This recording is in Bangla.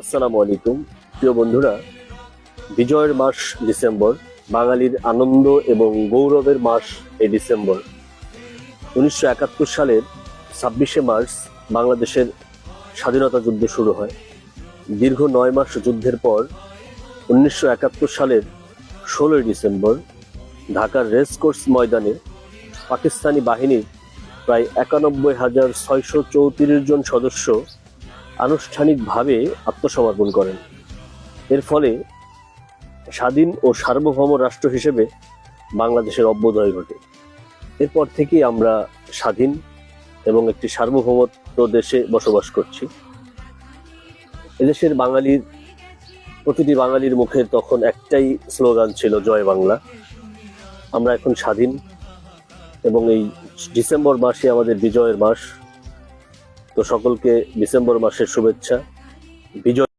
আসসালামু আলাইকুম। প্রিয় বন্ধুরা, বিজয়ের মাস ডিসেম্বর, বাঙালির আনন্দ এবং গৌরবের মাস এই ডিসেম্বর। উনিশশো একাত্তর সালের ছাব্বিশে মার্চ বাংলাদেশের স্বাধীনতা যুদ্ধ শুরু হয়। দীর্ঘ নয় মাস যুদ্ধের পর উনিশশো একাত্তর সালের ষোলোই ডিসেম্বর ঢাকার রেসকোর্স ময়দানে পাকিস্তানি বাহিনীর প্রায় একানব্বই হাজার ছয়শো চৌত্রিশ জন সদস্য আনুষ্ঠানিকভাবে আত্মসমর্পণ করেন। এর ফলে স্বাধীন ও সার্বভৌম রাষ্ট্র হিসেবে বাংলাদেশের অভ্যুদয় ঘটে। এরপর থেকেই আমরা স্বাধীন এবং একটি সার্বভৌমত্ব দেশে বসবাস করছি। এদেশের বাঙালির, প্রতিটি বাঙালির মুখে তখন একটাই স্লোগান ছিল, জয় বাংলা। আমরা এখন স্বাধীন এবং এই ডিসেম্বর মাসে আমাদের বিজয়ের মাস। তো সকলকে ডিসেম্বর মাসের শুভেচ্ছা। বিজয়